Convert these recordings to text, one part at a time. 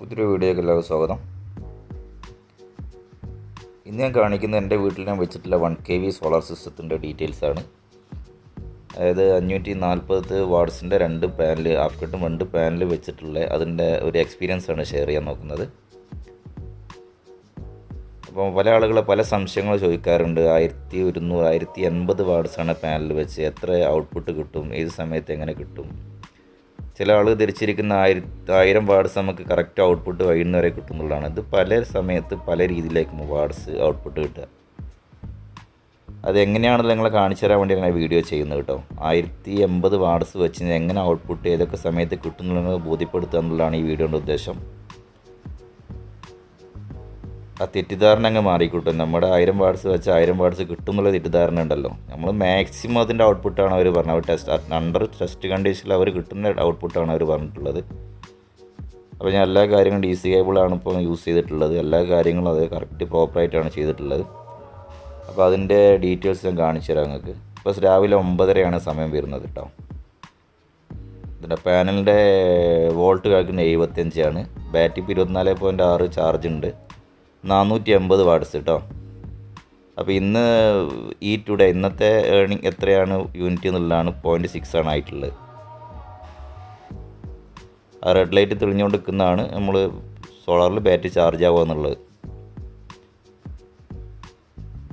പുതിയൊരു വീഡിയോയ്ക്ക് എല്ലാവർക്കും സ്വാഗതം. ഇന്ന് ഞാൻ കാണിക്കുന്ന എന്റെ വീട്ടിൽ ഞാൻ വെച്ചിട്ടുള്ള വൺ കെ വി സോളാർ സിസ്റ്റത്തിന്റെ ഡീറ്റെയിൽസ് ആണ്. അതായത് അഞ്ഞൂറ്റി നാൽപ്പത് വാട്ട്സിന്റെ രണ്ട് പാനൽ ആഫ്കട്ടും രണ്ട് പാനൽ വെച്ചിട്ടുള്ള അതിന്റെ ഒരു എക്സ്പീരിയൻസ് ആണ് ഷെയർ ചെയ്യാൻ നോക്കുന്നത്. അപ്പം പല ആളുകൾ പല സംശയങ്ങൾ ചോദിക്കാറുണ്ട്. ആയിരത്തി ഒരുന്നൂറ് ആയിരത്തി എൺപത് വാർഡ്സാണ് പാനൽ വെച്ച് എത്ര ഔട്ട്പുട്ട് കിട്ടും ഏത് സമയത്ത് എങ്ങനെ കിട്ടും? ചില ആൾ ധരിച്ചിരിക്കുന്ന ആയിരത്തി ആയിരം വാർഡ്സ് നമുക്ക് കറക്റ്റ് ഔട്ട്പുട്ട് വൈകുന്നേരം കിട്ടുന്നുള്ളതാണ് ഇത് പല സമയത്ത് പല രീതിയിലേക്ക് വാർഡ്സ് ഔട്ട്പുട്ട് കിട്ടുക. അതെങ്ങനെയാണല്ലോ നിങ്ങളെ കാണിച്ചു തരാൻ വേണ്ടി ഞാൻ വീഡിയോ ചെയ്യുന്നത് കേട്ടോ. ആയിരത്തി എൺപത് വാർഡ്സ് വെച്ച് എങ്ങനെ ഔട്ട്പുട്ട് ഏതൊക്കെ സമയത്ത് കിട്ടുന്നുള്ളത് ബോധ്യപ്പെടുത്തുക എന്നുള്ളതാണ് ഈ വീഡിയോയുടെ ഉദ്ദേശം. ആ തെറ്റിദ്ധാരണ അങ്ങ് മാറിക്കൂട്ടും. നമ്മുടെ ആയിരം വാർഡ്സ് വെച്ച് ആയിരം വാർഡ്സ് കിട്ടും എന്നുള്ള തെറ്റിദ്ധാരണ ഉണ്ടല്ലോ. നമ്മൾ മാക്സിമം അതിന്റെ ഔട്ട്പുട്ടാണ് അവർ പറഞ്ഞത്. അവർ ടെസ്റ്റ് അണ്ടർ ടെസ്റ്റ് കണ്ടീഷനിൽ അവർ കിട്ടുന്ന ഔട്ട്പുട്ടാണ് അവർ പറഞ്ഞിട്ടുള്ളത്. അപ്പോൾ ഞാൻ എല്ലാ കാര്യങ്ങളും ഡി സി കേബിളാണ് ഇപ്പോൾ യൂസ് ചെയ്തിട്ടുള്ളത്. എല്ലാ കാര്യങ്ങളും അത് കറക്റ്റ് പ്രോപ്പറായിട്ടാണ് ചെയ്തിട്ടുള്ളത്. അപ്പോൾ അതിന്റെ ഡീറ്റെയിൽസ് ഞാൻ കാണിച്ചു തരാം നിങ്ങൾക്ക് ഇപ്പോൾ രാവിലെ ഒമ്പതരയാണ് സമയം വരുന്നത് കേട്ടോ ഇതിന്റെ പാനലിന്റെ വോൾട്ട് കാണിക്കുന്നത് എഴുപത്തിയഞ്ചാണ് ബാറ്ററി ഇപ്പോൾ ഇരുപത്തിനാല് പോയിന്റ് ആറ് ചാർജ് ഉണ്ട്. നാനൂറ്റി എൺപത് വാട്ട്സ് കേട്ടോ അപ്പോൾ ഇന്ന് ഈ ടുഡേ ഇന്നത്തെ ഏണിംഗ് എത്രയാണ്? യൂണിറ്റ് എന്നുള്ളതാണ് പോയിന്റ് സിക്സ് ആണ് ആയിട്ടുള്ളത്. ആ റെഡ് ലൈറ്റ് തെളിഞ്ഞുകൊണ്ട് നിൽക്കുന്നതാണ് നമ്മൾ സോളാറിൽ ബാറ്ററി ചാർജ് ആവുക എന്നുള്ളത്.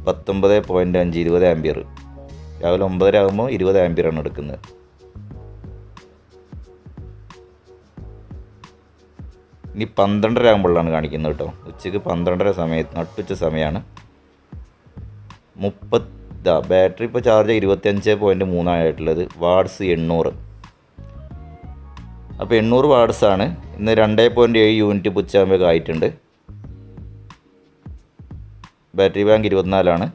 പത്തൊമ്പത് പോയിന്റ് അഞ്ച് ഇരുപത് ആംബിയർ രാവിലെ ഒമ്പതര ആകുമ്പോൾ ഇരുപത് ആംബിയറാണ് എടുക്കുന്നത്. ഇനി പന്ത്രണ്ടര ആകുമ്പോഴാണ് കാണിക്കുന്നത് കേട്ടോ. ഉച്ചയ്ക്ക് പന്ത്രണ്ടര സമയത്ത് നട്ടുച്ച സമയമാണ്. മുപ്പത് ബാറ്ററി ഇപ്പോൾ ചാർജ് ഇരുപത്തിയഞ്ച് പോയിന്റ് മൂന്നായിട്ടുള്ളത് വാട്സ് എണ്ണൂറ്. അപ്പോൾ എണ്ണൂറ് വാട്സാണ് ഇന്ന് രണ്ടേ പോയിന്റ് ഏഴ് യൂണിറ്റ് പുച്ചാകുമ്പോഴേക്കായിട്ടുണ്ട് ബാറ്ററി ബാങ്ക് ഇരുപത്തിനാലാണ്.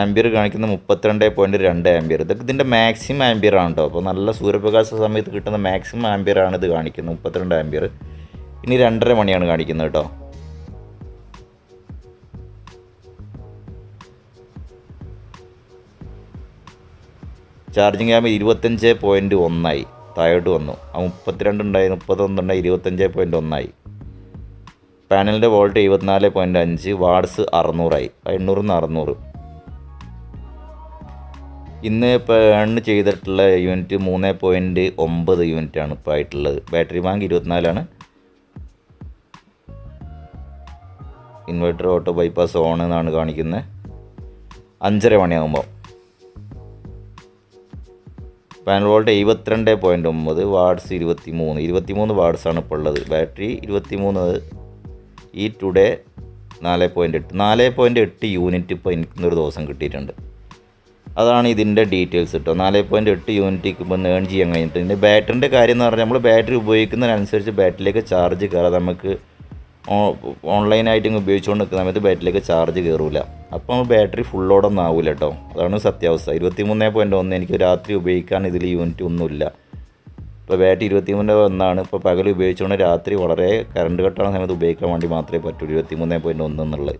ആംബിയർ കാണിക്കുന്ന മുപ്പത്തിരണ്ട് പോയിന്റ് രണ്ട് ആംബിയർ ഇതൊക്കെ ഇതിന്റെ മാക്സിമം ആംബിയർ ആണ് കേട്ടോ അപ്പോൾ നല്ല സൂര്യപ്രകാശ സമയത്ത് കിട്ടുന്ന മാക്സിമം ആംബിയർ ആണ് ഇത് കാണിക്കുന്നത് മുപ്പത്തിരണ്ട് ആംബിയർ ഇനി രണ്ടര മണിയാണ് കാണിക്കുന്നത് കേട്ടോ ചാർജിങ് ആകുമ്പോൾ ഇരുപത്തഞ്ച് പോയിന്റ് ഒന്നായി. താഴോട്ട് വന്നു. ആ മുപ്പത്തിരണ്ട് ഉണ്ടായി മുപ്പത്തൊന്നുണ്ടായി ഇരുപത്തഞ്ച് പോയിന്റ് ഒന്നായി. പാനലിന്റെ വോൾട്ട് എഴുപത്തിനാല് പോയിന്റ് അഞ്ച് വാട്സ് അറുന്നൂറായി. എണ്ണൂറിൽ നിന്ന് അറുന്നൂറ്. ഇന്ന് ഇപ്പോൾ ഏൺ ചെയ്തിട്ടുള്ള യൂണിറ്റ് മൂന്ന് പോയിന്റ് ഒമ്പത് യൂണിറ്റാണ് ഇപ്പോൾ ആയിട്ടുള്ളത്. ബാറ്ററി ബാങ്ക് ഇരുപത്തിനാലാണ്. ഇൻവെർട്ടർ ഓട്ടോ ബൈപ്പാസ് ഓൺ എന്നാണ് കാണിക്കുന്നത് അഞ്ചര മണിയാകുമ്പോൾ പാനൽ വോൾട്ട് എഴുപത്തിരണ്ട് പോയിന്റ് ഒമ്പത് വാട്സ് ഇരുപത്തി മൂന്ന് ഇരുപത്തി മൂന്ന് വാട്സാണ് ഇപ്പോൾ ഉള്ളത്. ബാറ്ററി ഇരുപത്തി മൂന്ന് ഈ ടുഡേ നാല് പോയിന്റ് എട്ട് നാല് പോയിന്റ് എട്ട് യൂണിറ്റ് ഇപ്പോൾ എനിക്കൊരു ദിവസം കിട്ടിയിട്ടുണ്ട്. അതാണ് ഇതിന്റെ ഡീറ്റെയിൽസ് കേട്ടോ നാല് പോയിന്റ് എട്ട് യൂണിറ്റ് ഇപ്പോൾ ഏൺ ചെയ്യാൻ കഴിഞ്ഞിട്ട്. ഇതിന്റെ ബാറ്ററിന്റെ കാര്യം എന്ന് പറഞ്ഞാൽ നമ്മൾ ബാറ്ററി ഉപയോഗിക്കുന്നതിനനുസരിച്ച് ബാറ്ററിയിലേക്ക് ചാർജ് കയറാം. നമുക്ക് ഓൺലൈനായിട്ട് ഉപയോഗിച്ചുകൊണ്ട് നിൽക്കുന്ന സമയത്ത് ബാറ്ററിയിലേക്ക് ചാർജ് കയറില്ല അപ്പോൾ ബാറ്ററി ഫുൾ ലോഡൊന്നും ആവില്ല കേട്ടോ അതാണ് സത്യാവസ്ഥ. ഇരുപത്തി മൂന്ന് പോയിന്റ് ഒന്ന് എനിക്ക് രാത്രി ഉപയോഗിക്കാൻ ഇതിൽ യൂണിറ്റ് ഒന്നുമില്ല. ഇപ്പോൾ ബാറ്ററി ഇരുപത്തി മൂന്ന് ഒന്നാണ്. ഇപ്പോൾ പകൽ ഉപയോഗിച്ചുകൊണ്ട് രാത്രി വളരെ കറണ്ട് കട്ടാണ് സമയത്ത് ഉപയോഗിക്കാൻ വേണ്ടി മാത്രമേ പറ്റൂ. ഇരുപത്തി മൂന്ന് പോയിന്റ് ഒന്ന് എന്നുള്ളത്.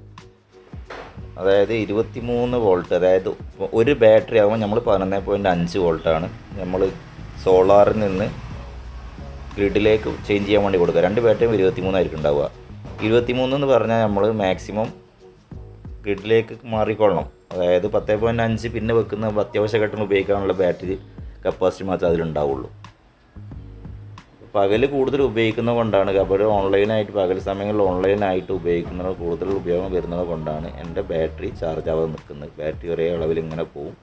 അതായത് ഇരുപത്തി മൂന്ന് വോൾട്ട് അതായത് ഒരു ബാറ്ററി ആകുമ്പോൾ നമ്മൾ പതിനൊന്ന് പോയിന്റ് അഞ്ച് വോൾട്ടാണ് നമ്മൾ സോളാറിൽ നിന്ന് ഗ്രിഡിലേക്ക് ചേഞ്ച് ചെയ്യാൻ വേണ്ടി കൊടുക്കുക. രണ്ട് ബാറ്ററിയും ഇരുപത്തി മൂന്നായിരിക്കും ഉണ്ടാവുക. ഇരുപത്തി മൂന്ന് എന്ന് പറഞ്ഞാൽ നമ്മൾ മാക്സിമം ഗ്രിഡിലേക്ക് മാറിക്കൊള്ളണം. അതായത് പത്ത് പോയിന്റ് അഞ്ച് പിന്നെ വെക്കുന്ന അത്യാവശ്യ ഘട്ടങ്ങൾ ഉപയോഗിക്കാനുള്ള ബാറ്ററി കപ്പാസിറ്റി മാത്രമേ അതിലുണ്ടാവുള്ളൂ. പകൽ കൂടുതൽ ഉപയോഗിക്കുന്നത് കൊണ്ടാണ്. കബഡി ഓൺലൈനായിട്ട് പകൽ സമയങ്ങളിൽ ഓൺലൈനായിട്ട് ഉപയോഗിക്കുന്നത് കൂടുതൽ ഉപയോഗം വരുന്നത് കൊണ്ടാണ് എന്റെ ബാറ്ററി ചാർജ് ആവാതെ നിൽക്കുന്നത്. ബാറ്ററി ഒരേ അളവിൽ ഇങ്ങനെ പോവും.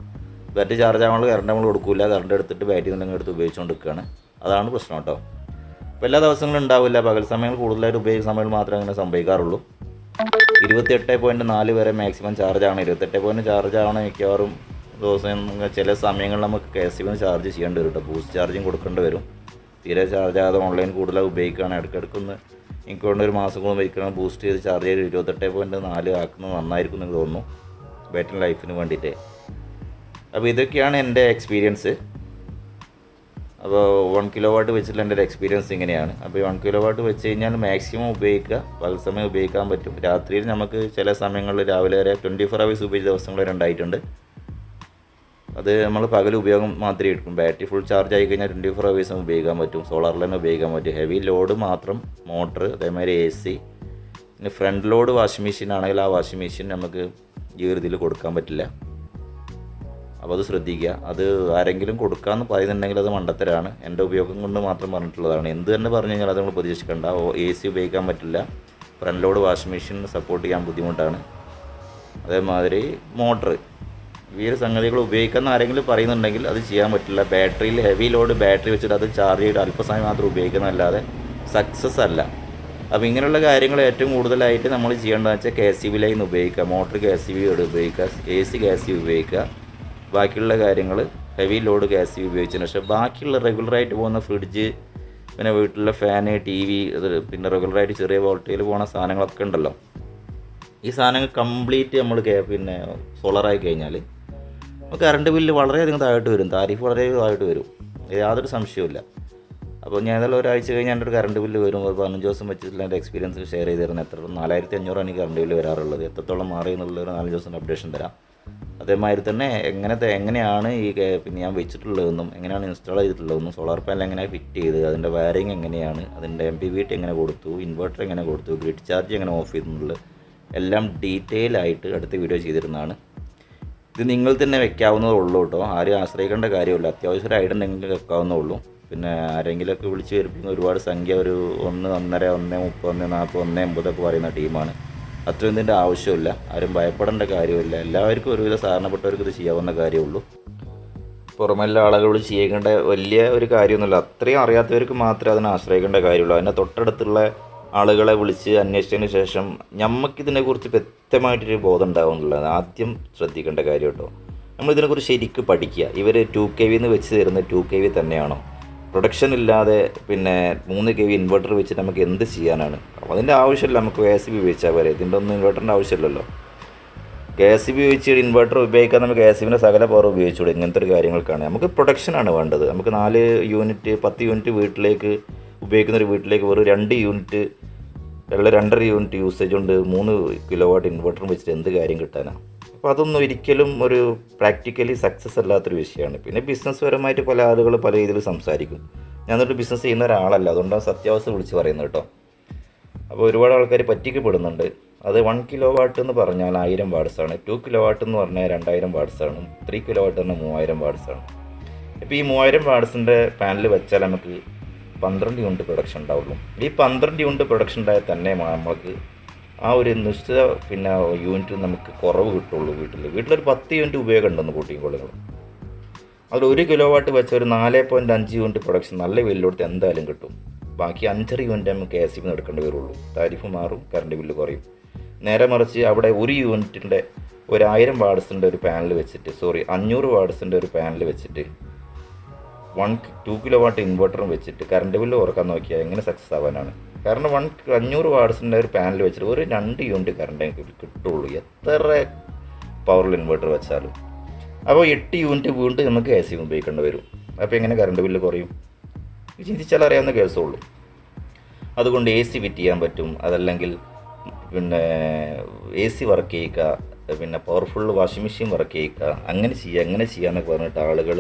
ബാറ്ററി ചാർജ് ആവാനുള്ള കറണ്ട് നമ്മൾ കൊടുക്കില്ല കറണ്ട് എടുത്തിട്ട് ബാറ്ററി നിന്നും എടുത്ത് ഉപയോഗിച്ചുകൊണ്ട് നിൽക്കുകയാണ് അതാണ് പ്രശ്നം കേട്ടോ. അപ്പോൾ എല്ലാ ദിവസങ്ങളും ഉണ്ടാവില്ല. പകൽ സമയങ്ങൾ കൂടുതലായിട്ട് ഉപയോഗിക്കുന്ന സമയങ്ങളിൽ മാത്രമേ അങ്ങനെ സംഭവിക്കാറുള്ളൂ. ഇരുപത്തിയെട്ട് പോയിന്റ് നാല് വരെ മാക്സിമം ചാർജ് ആണ്. ഇരുപത്തെട്ട് പോയിന്റ് ചാർജ് ആവണം മിക്കവാറും ദിവസം ചില സമയങ്ങളിൽ നമുക്ക് കെ എസ് ചാർജ് ചെയ്യേണ്ടി വരും കേട്ടോ. ബൂസ്റ്റ് ചാർജിങ് കൊടുക്കേണ്ടി വരും. തീരെ ചാർജ് ആകാതെ ഓൺലൈൻ കൂടുതലായി ഉപയോഗിക്കുകയാണ്. ഇടയ്ക്കിടയ്ക്കൊന്ന് എനിക്ക് കൊണ്ട് ഒരു മാസം കൊണ്ട് ഉപയോഗിക്കണം ബൂസ്റ്റ് ചെയ്ത് ചാർജ് ചെയ്ത് ഇരുപത്തെട്ട് പോയിന്റ് നാല് ആക്കുന്നത് നന്നായിരിക്കും എന്ന് തോന്നുന്നു. ബാറ്ററി ലൈഫിന് വേണ്ടിയിട്ട്. അപ്പോൾ ഇതൊക്കെയാണ് എന്റെ എക്സ്പീരിയൻസ് അപ്പോൾ വൺ കിലോ വാട്ട് വെച്ചിട്ടുള്ള എന്റെ ഒരു എക്സ്പീരിയൻസ് ഇങ്ങനെയാണ്. അപ്പോൾ വൺ കിലോ വാട്ട് വെച്ച് കഴിഞ്ഞാൽ മാക്സിമം ഉപയോഗിക്കുക. പകൽ സമയം ഉപയോഗിക്കാൻ പറ്റും. രാത്രിയിൽ നമുക്ക് ചില സമയങ്ങളിൽ രാവിലെ വരെ ട്വന്റി ഫോർ അവേഴ്സ് ഉപയോഗിച്ച ദിവസങ്ങൾ ഉണ്ടായിട്ടുണ്ട്. അത് നമ്മൾ പകൽ ഉപയോഗം മാത്രമേ എടുക്കും. ബാറ്ററി ഫുൾ ചാർജ് ആയി കഴിഞ്ഞാൽ ട്വന്റി ഫോർ ഹവേഴ്സും ഉപയോഗിക്കാൻ പറ്റും. സോളാർ തന്നെ ഉപയോഗിക്കാൻ പറ്റും. ഹെവി ലോഡ് മാത്രം മോട്ടർ അതേമാതിരി എ സി പിന്നെ ഫ്രണ്ട് ലോഡ് വാഷിംഗ് മെഷീൻ ആണെങ്കിൽ ആ വാഷിംഗ് മെഷീൻ നമുക്ക് ഒരു കൊടുക്കാൻ പറ്റില്ല. അപ്പോൾ അത് ശ്രദ്ധിക്കുക. അത് ആരെങ്കിലും കൊടുക്കാമെന്ന് പറയുന്നുണ്ടെങ്കിൽ അത് മണ്ടത്തരാണ്. എന്റെ ഉപയോഗം കൊണ്ട് മാത്രം പറഞ്ഞിട്ടുള്ളതാണ്. എന്ത് തന്നെ പറഞ്ഞു കഴിഞ്ഞാൽ അത് നമ്മൾ പ്രതീക്ഷിക്കേണ്ട. എ സി ഉപയോഗിക്കാൻ പറ്റില്ല. Front load washing machine support ചെയ്യാൻ ബുദ്ധിമുട്ടാണ്. അതേമാതിരി മോട്ടർ ഈ ഒരു സംഗതികൾ ഉപയോഗിക്കുന്ന ആരെങ്കിലും പറയുന്നുണ്ടെങ്കിൽ അത് ചെയ്യാൻ പറ്റില്ല. ബാറ്ററിയിൽ ഹെവി ലോഡ് ബാറ്ററി വെച്ചിട്ട് അത് ചാർജ് ചെയ്ത് അല്പസമയം മാത്രം ഉപയോഗിക്കുന്നതല്ലാതെ സക്സസ് അല്ല. അപ്പോൾ ഇങ്ങനെയുള്ള കാര്യങ്ങൾ ഏറ്റവും കൂടുതലായിട്ട് നമ്മൾ ചെയ്യേണ്ടതെന്ന് വെച്ചാൽ കെ സി ബി ലൈൻ ഉപയോഗിക്കുക മോട്ടർ കെ സി ബി ഉപയോഗിക്കുക എ സി കെ സി ഉപയോഗിക്കുക. ബാക്കിയുള്ള കാര്യങ്ങൾ heavy load K C B ഉപയോഗിച്ചതിന് പക്ഷേ ബാക്കിയുള്ള റെഗുലറായിട്ട് പോകുന്ന ഫ്രിഡ്ജ് പിന്നെ വീട്ടിലെ ഫാന് ടി വി പിന്നെ റെഗുലറായിട്ട് ചെറിയ വോൾട്ടേജിൽ പോകുന്ന സാധനങ്ങളൊക്കെ ഉണ്ടല്ലോ. ഈ സാധനങ്ങൾ കംപ്ലീറ്റ് നമ്മൾ പിന്നെ സോളറായി കഴിഞ്ഞാൽ നമുക്ക് കറണ്ട് ബില്ല് വളരെയധികം താഴോട്ട് വരും. താരിഫ് വളരെ താഴോട്ട് വരും. യാതൊരു സംശയവുമില്ല. അപ്പോൾ ഞാൻ ഏതായാലും ഒരാഴ്ച കഴിഞ്ഞ് എന്റെ ഒരു കറണ്ട് ബില്ല് വരും. ഒരു പതിനഞ്ച് ദിവസം വെച്ചിട്ടുള്ള എന്റെ എക്സ്പീരിയൻസ് ഷെയർ ചെയ്ത് തരുന്നത് എത്ര നാലായിരത്തി അഞ്ഞൂറാണ് എനിക്ക് കറണ്ട് ബില്ല് വരാറുള്ളത്. എത്രത്തോളം മാറി എന്നുള്ള ഒരു നാല് ദിവസം അപ്ഡേഷൻ തരാം. അതേമാതിരി തന്നെ എങ്ങനത്തെ എങ്ങനെയാണ് ഈ പിന്നെ ഞാൻ വെച്ചിട്ടുള്ളതെന്നും എങ്ങനെയാണ് ഇൻസ്റ്റാൾ ചെയ്തിട്ടുള്ളതെന്നും സോളാർ പാനൽ എങ്ങനെ ഫിറ്റ് ചെയ്ത് അതിന്റെ വയറിങ് എങ്ങനെയാണ് അതിന്റെ എം പി വി ടി എങ്ങനെ കൊടുത്തു ഇൻവെർട്ടർ എങ്ങനെ കൊടുത്തു ഗ്രിഡ് ചാർജ് എങ്ങനെ ഓഫ് ചെയ്തെന്നുള്ളത് എല്ലാം ഡീറ്റെയിൽ ആയിട്ട് അടുത്ത വീഡിയോ ചെയ്തിരുന്നതാണ്. ഇത് നിങ്ങൾ തന്നെ വെക്കാവുന്നതേ ഉള്ളൂ കേട്ടോ. ആരും ആശ്രയിക്കേണ്ട കാര്യമില്ല. അത്യാവശ്യം ഒരു ഐഡൻ ഉണ്ടെങ്കിൽ വെക്കാവുന്നേ ഉള്ളൂ. പിന്നെ ആരെങ്കിലുമൊക്കെ വിളിച്ച് വരുമ്പോൾ ഒരുപാട് സംഖ്യ ഒരു ഒന്ന് ഒന്നര ഒന്ന് മുപ്പത് ഒന്ന് നാൽപ്പത് ഒന്ന് എൺപതൊക്കെ പറയുന്ന ടീമാണ്. അത്രയും ഇതിന്റെ ആവശ്യമില്ല. ആരും ഭയപ്പെടേണ്ട കാര്യമില്ല. എല്ലാവർക്കും ഒരുവിധ സാധാരണപ്പെട്ടവർക്ക് ഇത് ചെയ്യാവുന്ന കാര്യമുള്ളൂ പുറമെല്ല ആളുകൾ ചെയ്യേണ്ട വലിയ ഒരു കാര്യമൊന്നുമില്ല. അത്രയും അറിയാത്തവർക്ക് മാത്രമേ അതിനെ ആശ്രയിക്കേണ്ട കാര്യമുള്ളൂ. അതിന്റെ തൊട്ടടുത്തുള്ള ആളുകളെ വിളിച്ച് അന്വേഷിച്ചതിന് ശേഷം ഞമ്മക്കിതിനെക്കുറിച്ച് വ്യക്തമായിട്ടൊരു ബോധം ഉണ്ടാവുന്നുള്ളത് ആദ്യം ശ്രദ്ധിക്കേണ്ട കാര്യം കേട്ടോ നമ്മൾ ഇതിനെക്കുറിച്ച് ശരിക്കും പഠിക്കുക. ഇവർ ടു കെ വിന്ന് വെച്ച് തരുന്ന ടു കെ വി തന്നെയാണോ? പ്രൊഡക്ഷൻ ഇല്ലാതെ പിന്നെ മൂന്ന് കെ വി ഇൻവെർട്ടർ വെച്ച് നമുക്ക് എന്ത് ചെയ്യാനാണ്? അപ്പോൾ അതിന്റെ ആവശ്യമില്ല. നമുക്ക് കെ എസ് ബി ഉപയോഗിച്ചാൽ പോരെ. ഇതിന്റെ ഒന്നും ഇൻവെർട്ടറിന്റെ ആവശ്യമില്ലല്ലോ. കെ എസ് ബി ഉപയോഗിച്ച് ഇൻവെർട്ടർ ഉപയോഗിക്കാൻ നമുക്ക് കെ എസ് ബിന്റെ സകല പവർ ഉപയോഗിച്ചുകൂടെ? ഇങ്ങനത്തെ ഒരു കാര്യങ്ങൾക്കാണ്. നമുക്ക് പ്രൊഡക്ഷനാണ് വേണ്ടത്. നമുക്ക് നാല് യൂണിറ്റ് പത്ത് യൂണിറ്റ് വീട്ടിലേക്ക് ഉപയോഗിക്കുന്ന ഒരു വീട്ടിലേക്ക് വെറും രണ്ട് യൂണിറ്റ് അല്ലെങ്കിൽ രണ്ടര യൂണിറ്റ് യൂസേജ് ഉണ്ട്. മൂന്ന് കിലോ വാട്ട് ഇൻവെർട്ടർ വെച്ചിട്ട് എന്ത് കാര്യം കിട്ടാനാണ് അപ്പോൾ അതൊന്നും ഒരിക്കലും ഒരു പ്രാക്ടിക്കലി സക്സസ് അല്ലാത്തൊരു വിഷയമാണ്. പിന്നെ ബിസിനസ് പരമായിട്ട് പല ആളുകൾ പല രീതിയിൽ സംസാരിക്കും. ഞാൻ എന്നിട്ട് ബിസിനസ് ചെയ്യുന്ന ഒരാളല്ല. അതുകൊണ്ടാണ് സത്യാവസ്ഥ വിളിച്ച് പറയുന്നത് കേട്ടോ. അപ്പോൾ ഒരുപാട് ആൾക്കാർ പറ്റിക്കപ്പെടുന്നുണ്ട്. അത് വൺ കിലോ വാട്ട് എന്ന് പറഞ്ഞാൽ ആയിരം വാട്സാണ് ടു കിലോ വാട്ട് എന്ന് പറഞ്ഞാൽ രണ്ടായിരം വാട്സാണ് ത്രീ കിലോ വാട്ട് പറഞ്ഞാൽ മൂവായിരം വാട്സാണ് ഇപ്പോൾ ഈ മൂവായിരം വാട്സിന്റെ പാനൽ വെച്ചാൽ നമുക്ക് പന്ത്രണ്ട് യൂണിറ്റ് പ്രൊഡക്ഷൻ ഉണ്ടാവുള്ളൂ. ഈ പന്ത്രണ്ട് യൂണിറ്റ് പ്രൊഡക്ഷൻ ഉണ്ടായാൽ തന്നെ നമുക്ക് ആ ഒരു നിശ്ചിത പിന്നെ യൂണിറ്റ് നമുക്ക് കുറവ് കിട്ടുള്ളൂ വീട്ടിൽ വീട്ടിലൊരു പത്ത് യൂണിറ്റ് ഉപയോഗം ഉണ്ടെന്ന് കൂട്ടിക്കൊള്ളുകൾ അതിൽ ഒരു കിലോ വാട്ട് വെച്ച ഒരു നാല് പോയിന്റ് അഞ്ച് യൂണിറ്റ് പ്രൊഡക്ഷൻ നല്ല വെല്ലുകൊടുത്ത് എന്തായാലും കിട്ടും. ബാക്കി അഞ്ചര യൂണിറ്റ് നമുക്ക് എ സി ബി എടുക്കേണ്ടി വരുള്ളൂ. താരിഫ് മാറും കറണ്ട് ബില്ല് കുറയും. നേരെ മറിച്ച് അവിടെ ഒരു യൂണിറ്റിന്റെ ഒരു ആയിരം വാർഡ്സിന്റെ ഒരു പാനൽ വെച്ചിട്ട് സോറി അഞ്ഞൂറ് വാർഡ്സിന്റെ ഒരു പാനൽ വെച്ചിട്ട് വൺ ടു കിലോ വാട്ട് ഇൻവെർട്ടറും വെച്ചിട്ട് കറണ്ട് ബില്ല് കുറയ്ക്കാൻ നോക്കിയാൽ എങ്ങനെ സക്സസ് ആവാനാണ്. കാരണം വൺ അഞ്ഞൂറ് വാട്സിന്റെ ഒരു പാനൽ വെച്ചിട്ട് ഒരു രണ്ട് യൂണിറ്റ് കറണ്ട് കിട്ടുള്ളൂ. എത്ര പവറിൽ ഇൻവെർട്ടർ വെച്ചാലും. അപ്പോൾ എട്ട് യൂണിറ്റ് വീണ്ടും നമുക്ക് എ സി ഉപയോഗിക്കേണ്ടി വരും. അപ്പോൾ എങ്ങനെ കറണ്ട് ബില്ല് കുറയും? ചിന്തിച്ചാൽ അറിയാവുന്ന കേസുള്ളൂ അതുകൊണ്ട് എ സി ഫിറ്റ് ചെയ്യാൻ പറ്റും. അതല്ലെങ്കിൽ പിന്നെ എ സി വർക്ക് ചെയ്യിക്കുക പിന്നെ പവർഫുൾ വാഷിംഗ് മെഷീൻ വർക്ക് ചെയ്യിക്കുക അങ്ങനെ ചെയ്യുക അങ്ങനെ ചെയ്യാന്നൊക്കെ പറഞ്ഞിട്ട് ആളുകൾ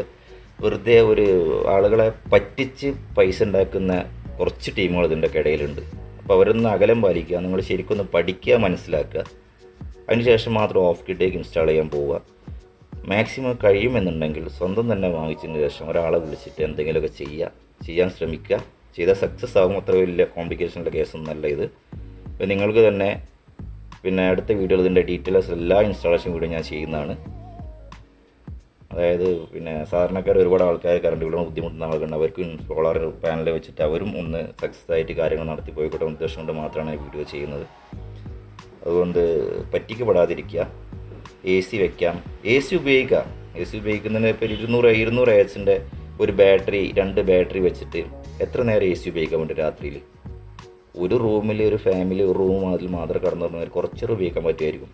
വെറുതെ ഒരു ആളുകളെ പറ്റിച്ച് പൈസ ഉണ്ടാക്കുന്ന കുറച്ച് ടീമുകൾ ഇതിന്റെ ഇടയിലുണ്ട്. അപ്പോൾ അവരൊന്ന് അകലം പാലിക്കുക നിങ്ങൾ ശരിക്കൊന്ന് പഠിക്കുക മനസ്സിലാക്കുക. അതിനുശേഷം മാത്രം ഓഫ് കിട്ടേക്ക് ഇൻസ്റ്റാൾ ചെയ്യാൻ പോവുക. മാക്സിമം കഴിയുമെന്നുണ്ടെങ്കിൽ സ്വന്തം തന്നെ വാങ്ങിച്ചതിന് ശേഷം ഒരാളെ വിളിച്ചിട്ട് എന്തെങ്കിലുമൊക്കെ ചെയ്യുക. ചെയ്യാൻ ശ്രമിക്കുക. ചെയ്താൽ സക്സസ് ആകും അത്ര വലിയ കോംപ്ലിക്കേഷനുള്ള കേസൊന്നുമല്ല ഇത്. നിങ്ങൾക്ക് തന്നെ പിന്നെ അടുത്ത വീഡിയോയിൽ ഇതിന്റെ ഡീറ്റെയിൽസ് എല്ലാ ഇൻസ്റ്റാളേഷൻ വീഡിയോ ഞാൻ ചെയ്യുന്നതാണ്. അതായത് പിന്നെ സാധാരണക്കാർ ഒരുപാട് ആൾക്കാർ കറണ്ട് ബില്ലിന് ബുദ്ധിമുട്ടുന്ന ആൾക്കാരുണ്ട് അവർക്ക് സോളാർ പാനൽ വെച്ചിട്ട് അവരും ഒന്ന് സക്സസ് ആയിട്ട് കാര്യങ്ങൾ നടത്തി പോയിക്കോട്ടെ ഉദ്ദേശം കൊണ്ട് മാത്രമാണ് ഈ വീഡിയോ ചെയ്യുന്നത്. അതുകൊണ്ട് പറ്റിക്കപ്പെടാതിരിക്കുക. എ സി വെക്കാം. എ സി ഉപയോഗിക്കാം എ സി ഉപയോഗിക്കുന്നതിന് ഇപ്പോൾ ഇരുന്നൂറ് ഇരുന്നൂറ് ഏച്ചിന്റെ ഒരു ബാറ്ററി രണ്ട് ബാറ്ററി വെച്ചിട്ട് എത്ര നേരം എ സി ഉപയോഗിക്കാൻ പറ്റും രാത്രിയിൽ? ഒരു റൂമിൽ ഒരു ഫാമിലി ഒരു റൂം അതിൽ മാത്രം കടന്നു പറഞ്ഞാൽ കുറച്ചേറെ ഉപയോഗിക്കാൻ പറ്റുമായിരിക്കും.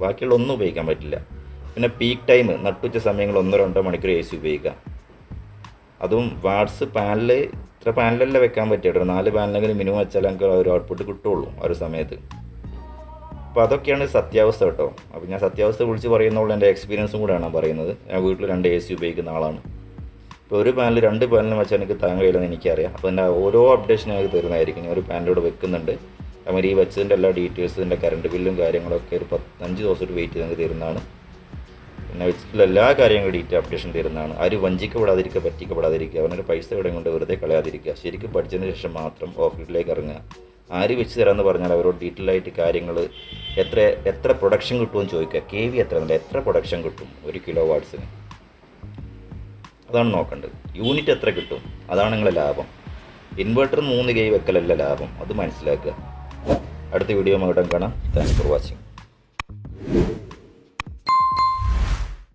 ബാക്കിയുള്ള ഒന്നും ഉപയോഗിക്കാൻ പറ്റില്ല. പിന്നെ പീക്ക് ടൈം നട്ടുച്ച സമയങ്ങൾ ഒന്നോ രണ്ടോ മണിക്കൂർ എ സി ഉപയോഗിക്കാം അതും വാട്സ് പാനൽ ഇത്ര പാനലല്ലേ വെക്കാൻ പറ്റിയിട്ട് നാല് പാനലെങ്കിലും മിനിമം വെച്ചാൽ നമുക്ക് ഒരു ഔട്ട്പുട്ട് കിട്ടുള്ളൂ ആ ഒരു സമയത്ത്. അപ്പോൾ അതൊക്കെയാണ് സത്യാവസ്ഥ കേട്ടോ. അപ്പോൾ ഞാൻ സത്യാവസ്ഥ വിളിച്ച് പറയുന്നുള്ള എന്റെ എക്സ്പീരിയൻസും കൂടെയാണ് പറയുന്നത്. ഞാൻ വീട്ടിൽ രണ്ട് എ സി ഉപയോഗിക്കുന്ന ആളാണ്. ഇപ്പോൾ ഒരു പാനൽ രണ്ട് പാനലും വെച്ചാൽ എനിക്ക് താങ്ങാൻ കഴിയില്ലെന്ന് എനിക്കറിയാം. അപ്പോൾ എന്റെ ഓരോ അപ്ഡേഷനും എനിക്ക് തരുന്നതായിരിക്കും. ഞാൻ ഒരു പാനലിലൂടെ വെക്കുന്നുണ്ട്. അതുമാതിരി ഈ വെച്ചതിന്റെ എല്ലാ ഡീറ്റെയിൽസ് എന്റെ കറണ്ട് ബില്ലും കാര്യങ്ങളൊക്കെ ഒരു പത്തഞ്ച് ദിവസമായിട്ട് വെയിറ്റ് ചെയ്ത് തരുന്നതാണ്. പിന്നെ വെച്ചിട്ടുള്ള എല്ലാ കാര്യങ്ങളും ഡീറ്റെയിൽ അപ്ഡേഷൻ തരുന്നതാണ്. ആരും വഞ്ചിക്കപ്പെടാതിരിക്കുക പറ്റിക്കപ്പെടാതിരിക്കുക അവനൊരു പൈസ ഇവിടെ കൊണ്ട് വെറുതെ കളയാതിരിക്കുക ശരിക്കും പഠിച്ചതിന് ശേഷം മാത്രം ഓഫീസിലേക്ക് ഇറങ്ങുക. ആര് വെച്ച് തരാമെന്ന് പറഞ്ഞാൽ അവരോട് ഡീറ്റെയിൽ ആയിട്ട് കാര്യങ്ങൾ എത്ര എത്ര പ്രൊഡക്ഷൻ കിട്ടുമെന്ന് ചോദിക്കുക. കെ വി എത്ര നല്ല എത്ര പ്രൊഡക്ഷൻ കിട്ടും ഒരു കിലോ വാട്ട്സിന് അതാണ് നോക്കേണ്ടത്. യൂണിറ്റ് എത്ര കിട്ടും? അതാണ് നിങ്ങളെ ലാഭം. ഇൻവെർട്ടർ മൂന്ന് കൈ വെക്കലല്ല ലാഭം. അത് മനസ്സിലാക്കുക. അടുത്ത വീഡിയോ മകടം കാണാം. Thanks for watching